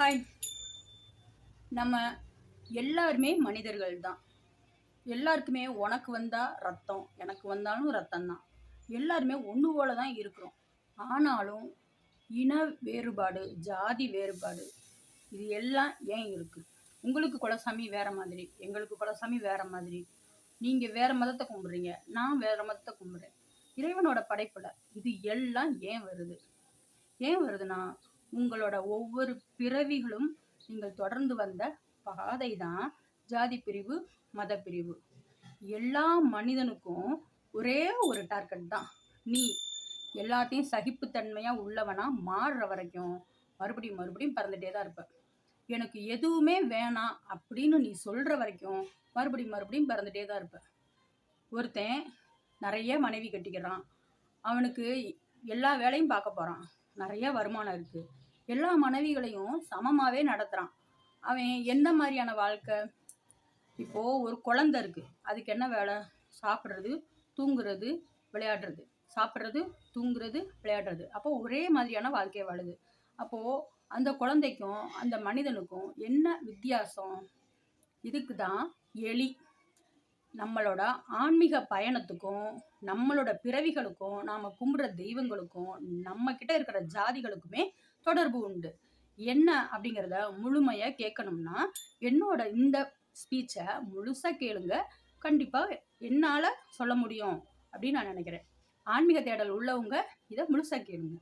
Hi நம்ம எல்லாருமே மனிதர்கள் தான் எல்லாருக்குமே உனக்கு வந்தால் ரத்தம் எனக்கு வந்தாலும் ரத்தம் தான் எல்லாருமே ஒன்று போல தான் இருக்கிறோம். ஆனாலும் இன வேறுபாடு ஜாதி வேறுபாடு இது எல்லாம் ஏன் இருக்குது உங்களுக்கு குலசாமி வேறு மாதிரி எங்களுக்கு குலசாமி வேறு மாதிரி. நீங்கள் வேறு மதத்தை கும்பிட்றீங்க நான் வேறு மதத்தை கும்பிட்றேன். இறைவனோட படைப்பில் இது எல்லாம் ஏன் வருது? ஏன் வருதுன்னா உங்களோட ஒவ்வொரு பிறவிகளும் நீங்கள் தொடர்ந்து வந்த பாதை தான் ஜாதி பிரிவு மத பிரிவு. எல்லா மனிதனுக்கும் ஒரே ஒரு டார்கெட் தான். நீ எல்லாத்தையும் சகிப்புத்தன்மையாக உள்ளவனா மாறுற வரைக்கும் மறுபடியும் மறுபடியும் பறந்துட்டே தான் இருப்ப. எனக்கு எதுவுமே வேணாம் அப்படின்னு நீ சொல்கிற வரைக்கும் மறுபடியும் மறுபடியும் பறந்துட்டே தான் இருப்ப. ஒருத்தன் நிறைய மனைவி கட்டிக்கிறான். அவனுக்கு எல்லா வேலையும் பார்க்க போகிறான் நிறைய வருமானம் இருக்குது எல்லா மனைவிகளையும் சமமாகவே நடத்துகிறான் அவன் எந்த மாதிரியான வாழ்க்கை? இப்போது ஒரு குழந்த இருக்குது அதுக்கு என்ன வேலை? சாப்பிட்றது தூங்குறது விளையாடுறது. சாப்பிட்றது தூங்குறது விளையாடுறது. அப்போ ஒரே மாதிரியான வாழ்க்கையை வாழுது. அப்போது அந்த குழந்தைக்கும் அந்த மனிதனுக்கும் என்ன வித்தியாசம்? இதுக்கு தான் எலி. நம்மளோட ஆன்மீக பயணத்துக்கும் நம்மளோட பிறவிகளுக்கும் நாம் கும்பிட்ற தெய்வங்களுக்கும் நம்மக்கிட்ட இருக்கிற ஜாதிகளுக்குமே தொடர்பு உண்டு. என்ன அப்படிங்கிறத முழுமையாக கேட்கணும்னா என்னோட இந்த ஸ்பீச்சை முழுசாக கேளுங்க. கண்டிப்பாக என்னால் சொல்ல முடியும் அப்படின்னு நான் நினைக்கிறேன். ஆன்மீக தேடல் உள்ளவங்க இதை முழுசாக கேளுங்க.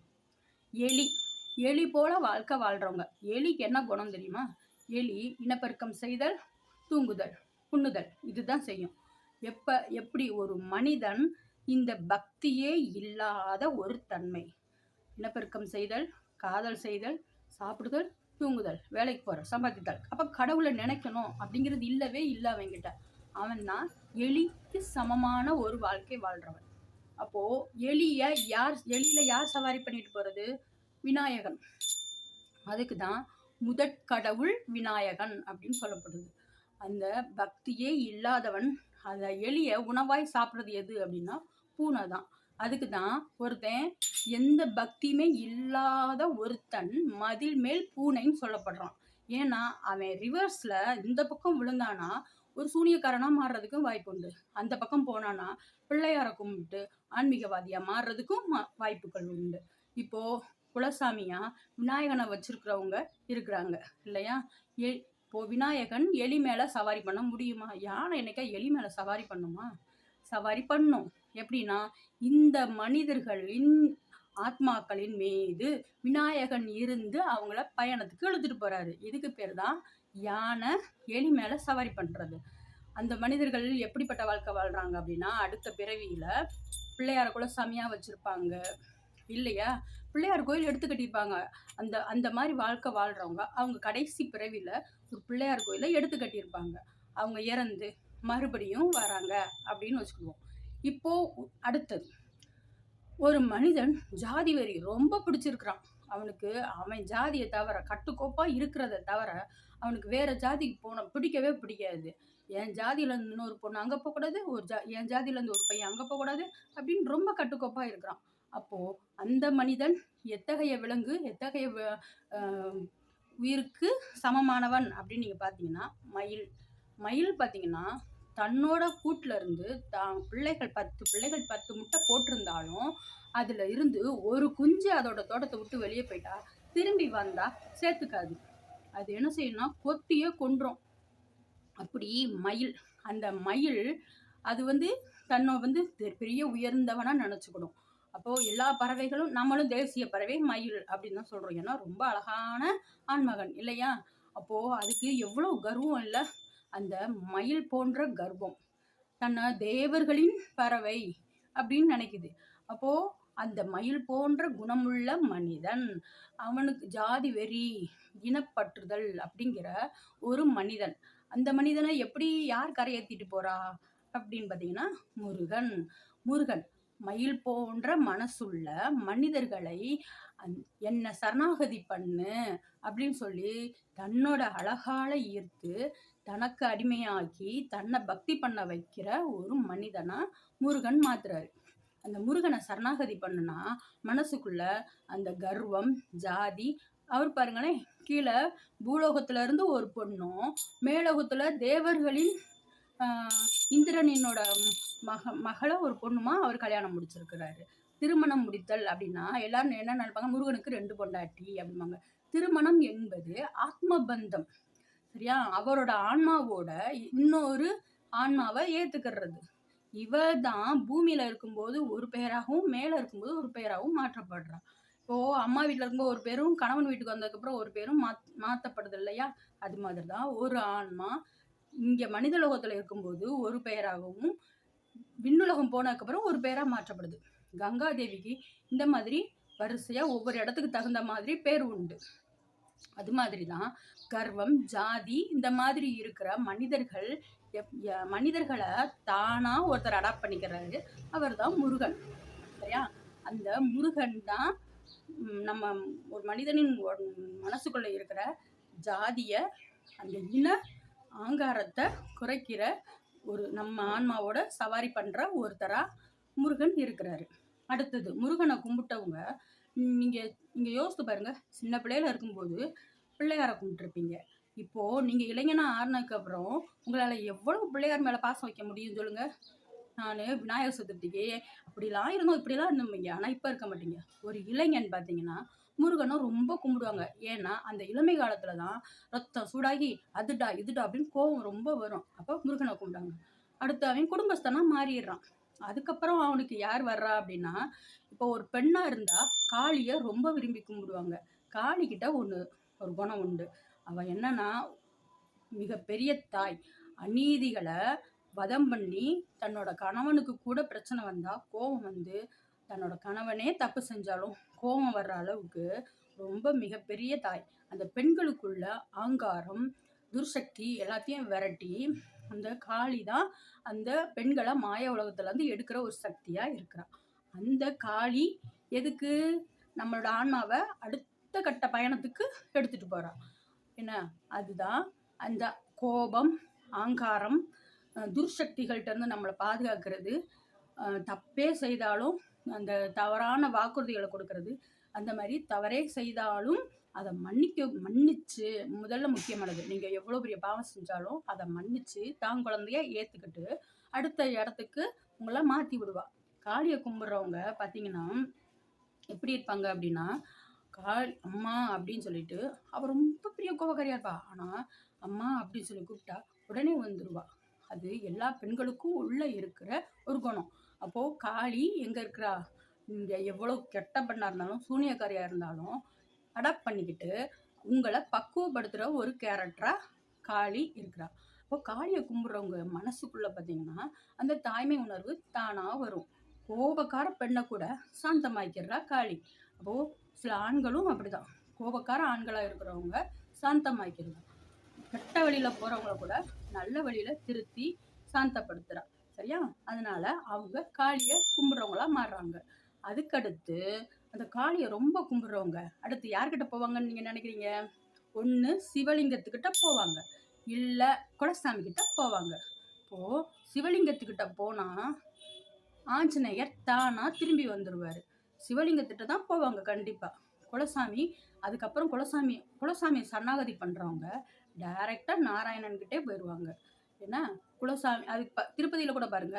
எலி எலி போல வாழ்க்கை வாழ்கிறவங்க எலிக்கு என்ன குணம் தெரியுமா? எலி இனப்பெருக்கம் செய்தல் தூங்குதல் உண்ணுதல் இதுதான் செய்யும். எப்போ எப்படி ஒரு மனிதன் இந்த பக்தியே இல்லாத ஒரு தன்மை. இனப்பெருக்கம் செய்தல் காதல் செய்தல் சாப்பிடுதல் தூங்குதல் வேலைக்கு போகிற சம்பாதித்தல் அப்போ கடவுளை நினைக்கணும் அப்படிங்கிறது இல்லவே இல்லை அவங்கிட்ட அவன் தான் எலிக்கு சமமான ஒரு வாழ்க்கை வாழ்கிறவன் அப்போது எலியை யார் எலியில் யார் சவாரி பண்ணிட்டு போகிறது விநாயகன். அதுக்கு தான் முதற்கடவுள் விநாயகன் அப்படின்னு சொல்லப்படுது. அந்த பக்தியே இல்லாதவன் அந்த எலியை உணவாய் சாப்பிட்றது எது அப்படின்னா பூனை தான். அதுக்கு தான் ஒருத்தன் எந்த பக்தியுமே இல்லாத ஒருத்தன் மதில் மேல் பூனைன்னு சொல்லப்படுறான். ஏன்னா அவன் ரிவர்ஸில் இந்த பக்கம் விழுந்தானா ஒரு சூனியக்காரனாக மாறுறதுக்கும் வாய்ப்பு உண்டு. அந்த பக்கம் போனானா பிள்ளையாரை கும்பிட்டு ஆன்மீகவாதியாக மாறுறதுக்கும் வாய்ப்புகள் உண்டு. இப்போது குலசாமியா விநாயகனை வச்சிருக்கிறவங்க இருக்கிறாங்க இல்லையா? எ இப்போ விநாயகன் எலி மேலே சவாரி பண்ண முடியுமா? யானை என்னைக்கா எலி மேலே சவாரி பண்ணுமா? சவாரி பண்ணும். எப்படின்னா இந்த மனிதர்களின் ஆத்மாக்களின் மீது விநாயகன் இருந்து அவங்கள பயணத்துக்கு இழுத்துட்டு போறாரு. இதுக்கு பேர் தான் யானை எலி மேலே சவாரி பண்ணுறது அந்த மனிதர்கள் எப்படிப்பட்ட வாழ்க்கை வாழ்கிறாங்க அப்படின்னா அடுத்த பிறவியில் பிள்ளையார கூட சாமியாக வச்சுருப்பாங்க. இல்லையா? பிள்ளையார் கோயில் எடுத்து கட்டியிருப்பாங்க. அந்த அந்த மாதிரி வாழ்க்கை வாழ்கிறவங்க அவங்க கடைசி பிறவியில் ஒரு பிள்ளையார் கோயிலை எடுத்து கட்டியிருப்பாங்க. அவங்க இறந்து மறுபடியும் வராங்க அப்படின்னு வச்சுக்குவோம். இப்போது அடுத்தது. ஒரு மனிதன் ஜாதி வெறி ரொம்ப பிடிச்சிருக்கிறான். அவனுக்கு அவன் ஜாதியை தவிர கட்டுக்கோப்பாக இருக்கிறத தவிர அவனுக்கு வேற ஜாதிக்கு போன பிடிக்கவே பிடிக்காது. என் ஜாதியிலேருந்து இன்னொரு பொண்ணு அங்கே போகக்கூடாது ஒரு ஜா என் ஜாதியிலேருந்து ஒரு பையன் அங்கே போகக்கூடாது அப்படின்னு ரொம்ப கட்டுக்கோப்பாக இருக்கிறான். அப்போது அந்த மனிதன் எத்தகைய விலங்கு எத்தகைய உயிருக்கு சமமானவன் அப்படின்னு நீங்கள் பார்த்தீங்கன்னா மயில். மயில் பார்த்தீங்கன்னா தன்னோட கூட்டில் இருந்து தான் பிள்ளைகள் பத்து பிள்ளைகள் பத்து முட்டை போட்டிருந்தாலும் அதில் இருந்து ஒரு குஞ்சு அதோட தோட்டத்தை விட்டு வெளியே போயிட்டா திரும்பி வந்தால் சேர்த்துக்காது. அது என்ன செய்யணும்னா கொத்தியே கொன்றோம். அப்படி மயில் அந்த மயில் அது வந்து தன்னை வந்து பெரிய உயர்ந்தவனாக நினச்சிக்கணும். அப்போது எல்லா பறவைகளும் நம்மளும் தேசிய பறவை மயில் அப்படின்னு தான் சொல்கிறோம் ஏன்னா ரொம்ப அழகான ஆண்மகன் இல்லையா? அப்போது அதுக்கு எவ்வளோ கர்வம் இல்லை. அந்த மயில் போன்ற கர்வம். தன்னை தேவர்களின் பறவை அப்படின்னு நினைக்குது. அப்போது அந்த மயில் போன்ற குணமுள்ள மனிதன் அவனுக்கு ஜாதி வெறி இனப்பற்றுதல் அப்படிங்கிற ஒரு மனிதன். அந்த மனிதனை எப்படி யார் கரையேற்றிட்டு போறா அப்படின்னு பார்த்தீங்கன்னா முருகன். முருகன். மயில் போன்ற மனசுள்ள மனிதர்களை அந்- என்னை சரணாகதி பண்ணு அப்படின்னு சொல்லி தன்னோட அழகால ஈர்த்து தனக்கு அடிமையாக்கி தன்னை பக்தி பண்ண வைக்கிற ஒரு மனிதனா முருகன் மாத்துறாரு. அந்த முருகனை சரணாகதி பண்ணுனா மனசுக்குள்ள அந்த கர்வம் ஜாதி அவர் பாருங்களேன் கீழே பூலோகத்துல இருந்து ஒரு பொண்ணும் மேலோகத்துல தேவர்களின் இந்திரனினோட மக மகளை ஒரு பொண்ணுமா அவர் கல்யாணம் முடிச்சிருக்கிறாரு. திருமணம் முடித்தல் அப்படின்னா எல்லாரும் என்ன நினைப்பாங்க? முருகனுக்கு ரெண்டு பொண்டாட்டி அப்படிம்பாங்க. திருமணம் என்பது ஆத்ம பந்தம் சரியா? அவரோட ஆன்மாவோட இன்னொரு ஆன்மாவை ஏத்துக்கிறது. இவ தான் பூமியில இருக்கும்போது ஒரு பெயராகவும் மேல இருக்கும்போது ஒரு பெயராகவும் மாற்றப்படுறா இப்போ அம்மா வீட்டில் இருக்கும்போது ஒரு பேரும் கணவன் வீட்டுக்கு வந்ததுக்கப்புறம் ஒரு பேரும் மாத் மாற்றப்படுது இல்லையா? அது மாதிரி தான் ஒரு ஆன்மா இங்கே மனித லோகத்தில் இருக்கும்போது ஒரு பெயராகவும் விண்ணுலகம் போனதுக்கப்புறம் ஒரு பேராக மாற்றப்படுது. கங்கா தேவிக்கு இந்த மாதிரி வரிசையாக ஒவ்வொரு இடத்துக்கு தகுந்த மாதிரி பேர் உண்டு. அது மாதிரி தான் கர்வம் ஜாதி இந்த மாதிரி இருக்கிற மனிதர்கள் எப்- மனிதர்களை தானாக ஒருத்தர் அடாப்ட் பண்ணிக்கிறாரு. அவர் தான் முருகன். சரியா? அந்த முருகன் தான் நம்ம ஒரு மனிதனின் மனசுக்குள்ளே இருக்கிற ஜாதியை அந்த இன ஆங்காரத்தை குறைக்கிற ஒரு நம்ம ஆன்மாவோட சவாரி பண்ற ஒருத்தரா முருகன் இருக்கிறாரு. அடுத்தது முருகனை கும்பிட்டவங்க நீங்க நீங்க யோசித்து பாருங்க சின்ன பிள்ளையில இருக்கும்போது பிள்ளையாரை கும்பிட்டுருப்பீங்க. இப்போ நீங்க இளைஞனா ஆறுனதுக்கு அப்புறம் உங்களால எவ்வளவு பிள்ளையார் மேல பாசம் வைக்க முடியும் சொல்லுங்க. நான் விநாயகர் சதுர்த்திக்கு அப்படிலாம் இருந்தோம் இப்படிலாம் இருந்தோம் ஆனா இப்ப இருக்க மாட்டீங்க. ஒரு இளைஞன் பார்த்தீங்கன்னா முருகனை ரொம்ப கும்பிடுவாங்க. ஏன்னா அந்த இளமை காலத்துல தான் ரத்தம் சூடாகி அதுடா இதுடா அப்படின்னு கோவம் ரொம்ப வரும். அப்போ முருகனை கும்பிடுவாங்க. அடுத்து அவன் குடும்பஸ்தனா மாறிடுறான். அதுக்கப்புறம் அவனுக்கு யார் வர்றா அப்படின்னா இப்போ ஒரு பெண்ணா இருந்தா காளியை ரொம்ப விரும்பி கும்பிடுவாங்க. காளி கிட்ட ஒன்று ஒரு குணம் உண்டு. அவன் என்னன்னா மிகப்பெரிய தாய். அநீதிகளை வதம் பண்ணி தன்னோட கணவனுக்கு கூட பிரச்சனை வந்தா கோபம் வந்து தன்னோட கணவனே தப்பு செஞ்சாலும் கோபம் வர்ற அளவுக்கு ரொம்ப மிகப்பெரிய தாய். அந்த பெண்களுக்குள்ள ஆங்காரம் துர்சக்தி எல்லாத்தையும் விரட்டி அந்த காளி தான் அந்த பெண்களை மாய உலகத்துலேருந்து எடுக்கிற ஒரு சக்தியாக இருக்கிறான் அந்த காளி எதுக்கு? நம்மளோட ஆன்மாவை அடுத்த கட்ட பயணத்துக்கு எடுத்துகிட்டு போகிறான் என்ன? அதுதான் அந்த கோபம் ஆங்காரம் அஹ் இருந்து நம்மளை பாதுகாக்கிறது. தப்பே செய்தாலும் அந்த தவறான வாக்குறுதிகளை கொடுக்கறது. அந்த மாதிரி தவறே செய்தாலும் அதை மன்னிக்க மன்னிச்சு முதல்ல முக்கியமானது நீங்கள் எவ்வளோ பெரிய பாவம் செஞ்சாலும் அதை மன்னிச்சு தான் குழந்தைய ஏற்றுக்கிட்டு அடுத்த இடத்துக்கு உங்களை மாற்றி விடுவா. காளியை கும்பிட்றவங்க பார்த்தீங்கன்னா எப்படி இருப்பாங்க அப்படின்னா காளி அம்மா அப்படின்னு சொல்லிட்டு அவள் ரொம்ப பெரிய கோபக்காரியா இருப்பா. ஆனால் அம்மா அப்படின்னு சொல்லி கூப்பிட்டா உடனே வந்துடுவா அது எல்லா பெண்களுக்கும் உள்ளே இருக்கிற ஒரு குணம். அப்போ காளி எங்க இருக்கிறா? இங்க எவ்வளவு கெட்ட பெண்ணா இருந்தாலும் சூனியக்காரியா இருந்தாலும் அடாப்ட் பண்ணிக்கிட்டு உங்களை பக்குவப்படுத்துற ஒரு கேரக்டரா காளி இருக்கிறா. அப்போ காளியை கும்பிட்றவங்க மனசுக்குள்ள பார்த்தீங்கன்னா அந்த தாய்மை உணர்வு தானா வரும். கோபக்கார பெண்ணை கூட சாந்தமாக்கிறா காளி. அப்போ சில ஆண்களும் அப்படிதான். கோபக்கார ஆண்களா இருக்கிறவங்க சாந்தமாக்கிறது கெட்ட வழியில போகிறவங்கள கூட நல்ல வழியில திருத்தி சாந்தப்படுத்துறா. சரியா? அதனால அவங்க காளியை கும்பிடுறவங்களா மாறுறாங்க. அதுக்கடுத்து அந்த காளியை ரொம்ப கும்பிடுறவங்க அடுத்து யார்கிட்ட போவாங்கன்னு நீங்க நினைக்கிறீங்க? ஒன்று சிவலிங்கத்துக்கிட்ட போவாங்க இல்லை குலசாமி கிட்ட போவாங்க. இப்போ சிவலிங்கத்துக்கிட்ட போனா ஆஞ்சநேயர் தானா திரும்பி வந்துடுவார் சிவலிங்கத்திட்ட தான் போவாங்க கண்டிப்பாக குலசாமி அதுக்கப்புறம் குலசாமி குலசாமியை சரணாகதி பண்ணுறவங்க டைரெக்டாக நாராயணன்கிட்டே போயிடுவாங்க என்ன குலசாமி அது திருப்பதியில் கூட பாருங்க.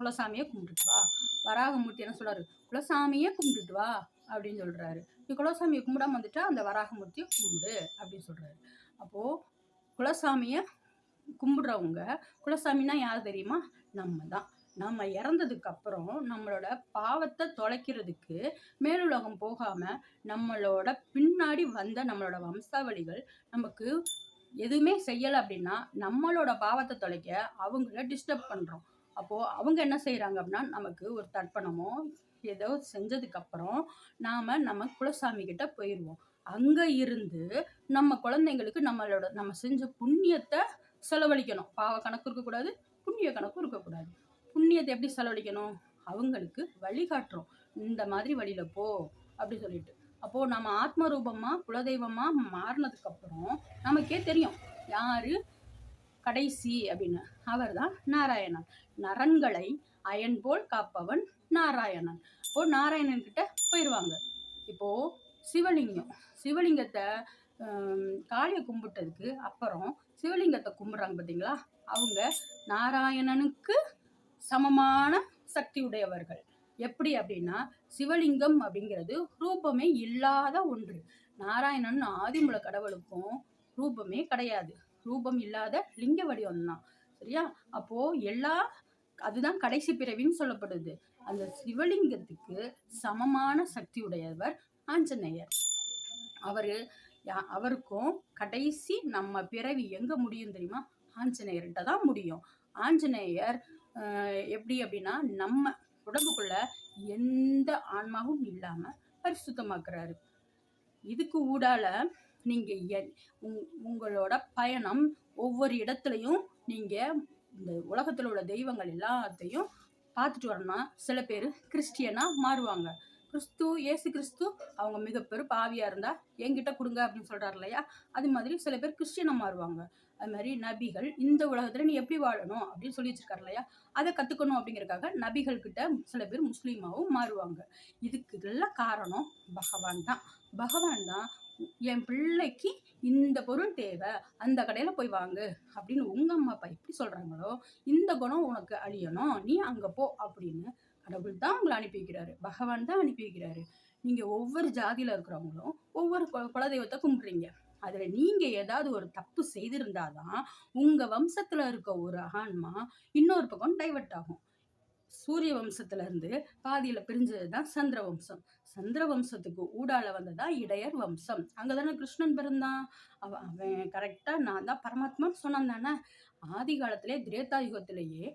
குலசாமியை கும்பிட்டுட்டு வா. வராகமூர்த்தி என்ன சொல்கிறாரு குலசாமியே கும்பிட்டுட்டு வா அப்படின்னு சொல்கிறாரு நீ குலசாமியை கும்பிடாம வந்துட்டா அந்த வராகமூர்த்தியை கும்பிடு அப்படின்னு சொல்கிறாரு அப்போ குலசாமியை கும்பிடுறவங்க குலசாமின்னா யார் தெரியுமா? நம்ம தான் நம்ம இறந்ததுக்கு அப்புறம் நம்மளோட பாவத்தை தொலைக்கிறதுக்கு மேலுலகம் போகாமல் நம்மளோட பின்னாடி வந்த நம்மளோட வம்சாவளிகள் நமக்கு எதுவுமே செய்யலை அப்படின்னா நம்மளோட பாவத்தை தொலைக்க அவங்கள டிஸ்டர்ப் பண்ணுறோம் அப்போது அவங்க என்ன செய்கிறாங்க அப்படின்னா நமக்கு ஒரு தர்ப்பணமோ ஏதோ செஞ்சதுக்கப்புறம் நாம் நம்ம குலசாமி கிட்ட போயிடுவோம் அங்கே இருந்து நம்ம குழந்தைங்களுக்கு நம்மளோட நம்ம செஞ்ச புண்ணியத்தை செலவழிக்கணும். பாவ கணக்கு இருக்கக்கூடாது புண்ணிய கணக்கும் இருக்கக்கூடாது புண்ணியத்தை எப்படி செலவழிக்கணும்? அவங்களுக்கு வழிகாட்டுறோம். இந்த மாதிரி வழியில் போ அப்படி சொல்லிட்டு. அப்போ நம்ம ஆத்ம ரூபமா குலதெய்வமா மாறினதுக்கு அப்புறம் நமக்கே தெரியும் யாரு கடைசி அப்படின்னு. அவர்தான் நாராயணன். நரன்களை அயன் போல் காப்பவன் நாராயணன். இப்போ நாராயணன் கிட்ட போயிடுவாங்க இப்போ சிவலிங்கம். சிவலிங்கத்தை காளியை கும்பிட்டதுக்கு அப்புறம் சிவலிங்கத்தை கும்பிட்றாங்க பார்த்தீங்களா அவங்க நாராயணனுக்கு சமமான சக்தி உடையவர்கள். எப்படி அப்படின்னா சிவலிங்கம் அப்படிங்கிறது ரூபமே இல்லாத ஒன்று. நாராயணன் ஆதிமூல கடவுளுக்கும் ரூபமே கிடையாது. ரூபம் இல்லாத லிங்க வடிவம் தான் சரியா? அப்போ எல்லா அதுதான் கடைசி பிறவின்னு சொல்லப்படுது. அந்த சிவலிங்கத்துக்கு சமமான சக்தி உடையவர் ஆஞ்சநேயர். அவரு யா- அவருக்கும் கடைசி நம்ம பிறவி எங்க முடியும் தெரியுமா? ஆஞ்சநேயர்கிட்ட தான் முடியும். ஆஞ்சநேயர் எப்படி அப்படின்னா நம்ம உடம்புக்குள்ள எந்த ஆன்மாவும் இல்லாம பரிசுத்தமாக்குறாரு. இதுக்கு ஊடால நீங்க உங்களோட பயணம் ஒவ்வொரு இடத்துலையும் நீங்க இந்த உலகத்துல உள்ள தெய்வங்கள் எல்லாத்தையும் பார்த்துட்டு வரணும்னா சில பேர் கிறிஸ்டியனா மாறுவாங்க. கிறிஸ்து இயேசு கிறிஸ்து அவங்க மிகப்பெரும் பாவியாக பாவியா இருந்தா என்கிட்ட கொடுங்க அப்படின்னு சொல்றாரு இல்லையா? அது மாதிரி சில பேர் கிறிஸ்டியனா மாறுவாங்க. அது மாதிரி நபிகள் இந்த உலகத்தில் நீ எப்படி வாழணும் அப்படின்னு சொல்லி வச்சிருக்காரு இல்லையா? அதை கற்றுக்கணும் அப்படிங்கிறக்காக நபிகள் கிட்ட சில பேர் முஸ்லீமாகவும் மாறுவாங்க. இதுக்கு எல்லாம் காரணம் பகவான் தான். பகவான் தான் என் பிள்ளைக்கு இந்த பொருள் தேவை அந்த கடையில் போய் வாங்கு அப்படின்னு உங்கள் அம்மா அப்பா எப்படி சொல்கிறாங்களோ இந்த குணம் உனக்கு அழியணும் நீ அங்கே போ அப்படின்னு கடவுள் தான் உங்களை அனுப்பி வைக்கிறாரு. பகவான் தான் அனுப்பி வைக்கிறாரு. நீங்கள் ஒவ்வொரு ஜாதியில் இருக்கிறவங்களும் ஒவ்வொரு கு- குலதெய்வத்தை கும்பிட்றீங்க. அதில் நீங்கள் ஏதாவது ஒரு தப்பு செய்திருந்தாதான் உங்கள் வம்சத்தில் இருக்க ஒரு ஆன்மா இன்னொரு பக்கம் டைவர்ட் ஆகும். சூரிய வம்சத்துல இருந்து பிரிஞ்சது தான் சந்திர வம்சம். சந்திர வம்சத்துக்கு ஊடால வந்ததா இடையர் வம்சம். அங்கதானே கிருஷ்ணன் பிறந்தான். அவன் அவன் கரெக்டாக நான் தான் பரமாத்மான்னு சொன்னான் தானே. ஆதி காலத்திலே திரேதா யுகத்திலேயே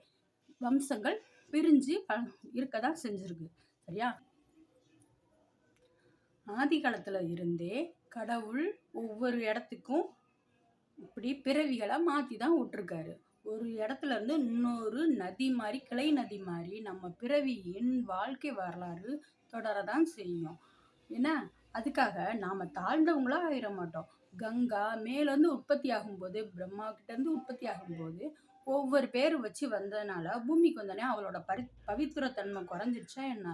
வம்சங்கள் பிரிஞ்சு ப இருக்க தான் செஞ்சிருக்கு. சரியா? ஆதி காலத்தில் இருந்தே கடவுள் ஒவ்வொரு இடத்துக்கும் இப்படி பிறவிகளை மாற்றி தான் விட்டுருக்காரு. ஒரு இடத்துல இருந்து இன்னொரு நதி மாதிரி கிளை நதி மாதிரி நம்ம பிறவியின் வாழ்க்கை வரலாறு தொடரதான் செய்யும். ஏன்னா அதுக்காக நாம் தாழ்ந்தவங்களா ஆயிட மாட்டோம். கங்கா மேலேருந்து உற்பத்தி ஆகும்போது பிரம்மா கிட்டேருந்து உற்பத்தி ஆகும்போது ஒவ்வொரு பேர் வச்சு வந்ததுனால பூமிக்கு வந்தோடனே அவளோட பரி பவித்திரத்தன்மை குறைஞ்சிருச்சா என்ன?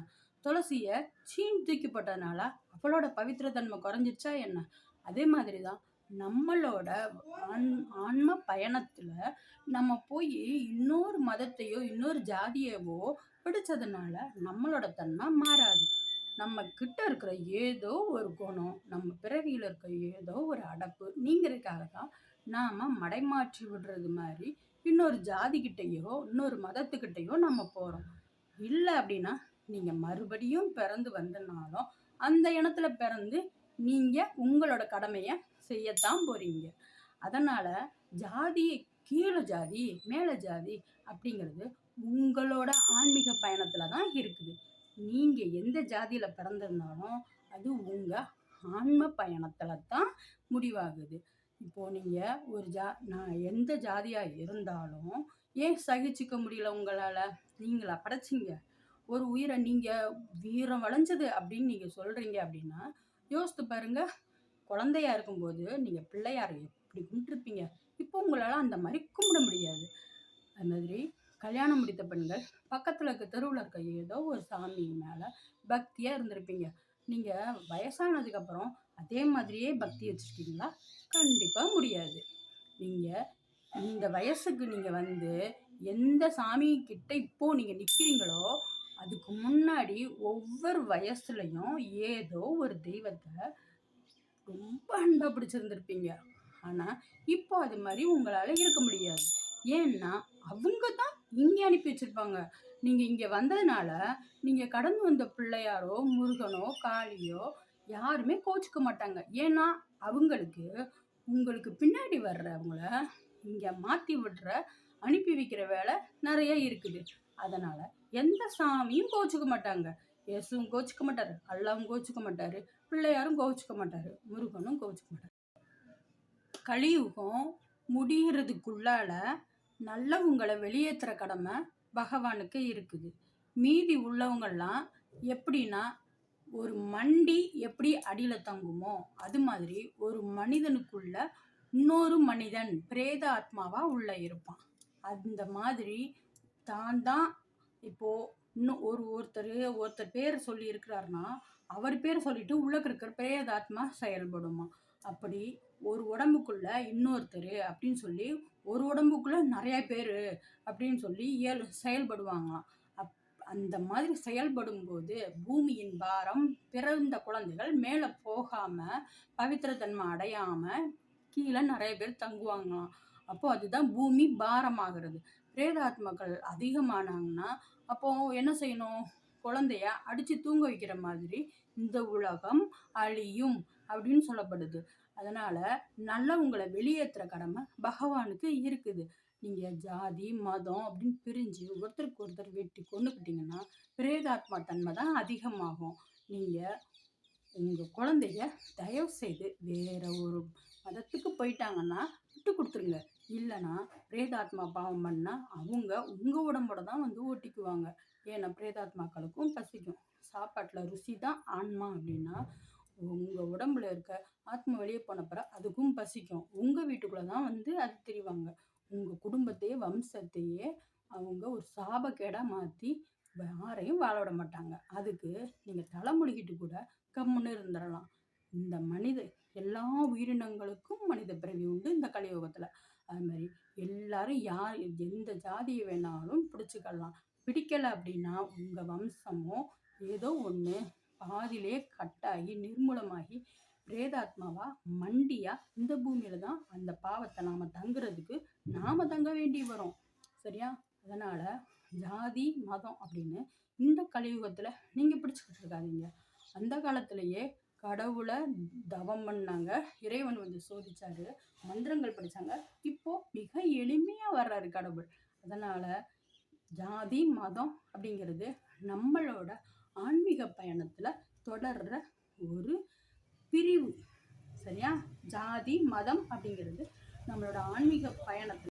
துளசிய சீன் தூக்கிப்பட்டதுனால அவளோட பவித்திரத்தன்மை குறைஞ்சிருச்சா என்ன? அதே மாதிரி தான் நம்மளோட ஆன் ஆன்ம பயணத்தில் நம்ம போய் இன்னொரு மதத்தையோ இன்னொரு ஜாதியவோ பிடிச்சதுனால நம்மளோட தன்மை மாறாது. நம்ம கிட்ட இருக்கிற ஏதோ ஒரு குணம் நம்ம பிறவியில் இருக்கிற ஏதோ ஒரு அடப்பு நீங்கிறதுக்காக தான் நாம் மடைமாற்றி விடுறது மாதிரி இன்னொரு ஜாதிக்கிட்டேயோ இன்னொரு மதத்துக்கிட்டேயோ நம்ம போகிறோம் இல்லை அப்படின்னா நீங்கள் மறுபடியும் பிறந்து வந்தனாலும் அந்த இனத்தில் பிறந்து நீங்கள் உங்களோட கடமையை செய்யத்தான் போகிறீங்க அதனால் ஜாதி கீழே ஜாதி மேலே ஜாதி அப்படிங்கிறது உங்களோட ஆன்மீக பயணத்தில் தான் இருக்குது. நீங்கள் எந்த ஜாதியில் பிறந்திருந்தாலும் அது உங்கள் ஆன்ம பயணத்தில் தான் முடிவாகுது. இப்போ நீங்கள் ஒரு ஜா நான் எந்த ஜாதியாக இருந்தாலும் ஏன் சகிச்சுக்க முடியல உங்களால்? நீங்களா படைச்சிங்க. ஒரு உயிரை நீங்கள் வீரம் வளைஞ்சது அப்படின்னு நீங்கள் சொல்கிறீங்க அப்படின்னா யோசித்து பாருங்கள் குழந்தையா இருக்கும்போது நீங்கள் பிள்ளையாரை எப்படி கும்பிட்டுருப்பீங்க? இப்போ உங்களால் அந்த மாதிரி கும்பிட முடியாது. அது மாதிரி கல்யாணம் முடித்த பெண்கள் பக்கத்தில் இருக்க தெருவில் இருக்க ஏதோ ஒரு சாமி மேலே பக்தியாக இருந்திருப்பீங்க. நீங்கள் வயசானதுக்கப்புறம் அதே மாதிரியே பக்தி வச்சுருக்கீங்களா? கண்டிப்பாக முடியாது. நீங்கள் இந்த வயசுக்கு நீங்கள் வந்து எந்த சாமி கிட்ட இப்போது நீங்கள் நிற்கிறீங்களோ அதுக்கு முன்னாடி ஒவ்வொரு வயசுலையும் ஏதோ ஒரு தெய்வத்தை ரொம்ப அன்பா பிடிச்சிருந்திருப்பீங்க. ஆனா இப்போ அது மாதிரி உங்களால இருக்க முடியாது. ஏன்னா அவங்க தான் இங்கே அனுப்பி வச்சிருப்பாங்க. நீங்க இங்க வந்ததுனால நீங்க கடந்து வந்த பிள்ளையாரோ முருகனோ காளியோ யாருமே கோச்சிக்க மாட்டாங்க. ஏன்னா அவங்களுக்கு உங்களுக்கு பின்னாடி வர்றவங்கள இங்க மாத்தி விடுற அனுப்பி வைக்கிற வேலை நிறைய இருக்குது. அதனால எந்த சாமியும் கோச்சுக்க மாட்டாங்க. இயேசுவும் கோச்சுக்க மாட்டாரு அல்லாவும் கோச்சுக்க மாட்டாரு பிள்ளையாரும் கோச்சுக்க மாட்டாரு முருகனும் கோச்சுக்க மாட்டாரு. கலியுகம் முடிகிறதுக்குள்ளால நல்லவங்களை வெளியேற்றுற கடமை பகவானுக்கு இருக்குது. மீதி உள்ளவங்கள்லாம் எப்படின்னா ஒரு மண்டி எப்படி அடியில் தங்குமோ அது மாதிரி ஒரு மனிதனுக்குள்ள இன்னொரு மனிதன் பிரேத ஆத்மாவாக உள்ள இருப்பான். அந்த மாதிரி தான் தான் இப்போ இன்னும் ஒரு ஒருத்தர் ஒருத்தர் பேர் சொல்லி இருக்கிறாருன்னா அவர் பேர் சொல்லிட்டு உள்ளக்கு இருக்கிற பிரேதாத்மா செயல்படுமா? அப்படி ஒரு உடம்புக்குள்ள இன்னொருத்தர் அப்படின்னு சொல்லி ஒரு உடம்புக்குள்ள நிறைய பேர் அப்படின்னு சொல்லி இயல் செயல்படுவாங்களாம். அப் அந்த மாதிரி செயல்படும் போது பூமியின் பாரம் பிறந்த குழந்தைகள் மேலே போகாம பவித்திரத்தன்மை அடையாம கீழே நிறைய பேர் தங்குவாங்களாம். அப்போ அதுதான் பூமி பாரமாகிறது. பிரேதாத்மாக்கள் அதிகமானாங்கன்னா அப்போ என்ன செய்யணும்? குழந்தைய அடித்து தூங்க வைக்கிற மாதிரி இந்த உலகம் அழியும் அப்படின்னு சொல்லப்படுது. அதனால் நல்லவங்களை வெளியேற்றுற கடமை பகவானுக்கு இருக்குது. நீங்கள் ஜாதி மதம் அப்படின்னு பிரிஞ்சு ஒருத்தருக்கு ஒருத்தர் வெட்டி கொண்டுக்கிட்டீங்கன்னா பிரேதாத்மா தன்மை தான் அதிகமாகும். நீங்கள் உங்கள் குழந்தைய தயவு செய்து வேற ஒரு மதத்துக்கு போயிட்டாங்கன்னா விட்டு கொடுத்துருங்க. இல்லைன்னா பிரேதாத்மா பாவம் பண்ணால் அவங்க உங்கள் உடம்போட தான் வந்து ஒட்டிக்குவாங்க ஏன்னா பிரேதாத்மாக்களுக்கும் பசிக்கும். சாப்பாட்டில் ருசி தான் ஆன்மா அப்படின்னா உங்கள் உடம்புல இருக்க ஆத்மா வெளியே போன அதுக்கும் பசிக்கும். உங்கள் வீட்டுக்குள்ளே தான் வந்து அது தெரிவாங்க. உங்கள் குடும்பத்தையே வம்சத்தையே அவங்க ஒரு சாபக்கேடாக மாற்றி யாரையும் வாழ விட மாட்டாங்க. அதுக்கு நீங்கள் தலைமுடிக்கிட்டு கூட கம்முன்னு இருந்துடலாம் இந்த மனித எல்லா உயிரினங்களுக்கும் மனித பிறவி உண்டு இந்த கலியுகத்தில். அது மாதிரி எல்லாரும் யார் எந்த ஜாதியை வேணாலும் பிடிச்சிக்கலாம். பிடிக்கலை அப்படின்னா உங்கள் வம்சமோ ஏதோ ஒன்று பாதிலே கட்டாகி நிர்மூலமாகி பிரேதாத்மாவா மண்டியா இந்த பூமியில தான் அந்த பாவத்தை நாம தங்குறதுக்கு நாம தங்க வேண்டி வரும். சரியா? அதனால ஜாதி மதம் அப்படின்னு இந்த கலியுகத்துல நீங்க பிடிச்சுக்கிட்டு இருக்காதீங்க. அந்த காலத்திலேயே கடவுளை தவம் பண்ணாங்க. இறைவன் வந்து சோதிச்சாரு மந்திரங்கள் படித்தாங்க இப்போ மிக எளிமையாக வர்றாரு கடவுள். அதனால் ஜாதி மதம் அப்படிங்கிறது நம்மளோட ஆன்மீக பயணத்தில் தொடர்ற ஒரு பிரிவு. சரியா? ஜாதி மதம் அப்படிங்கிறது நம்மளோட ஆன்மீக பயணத்தில்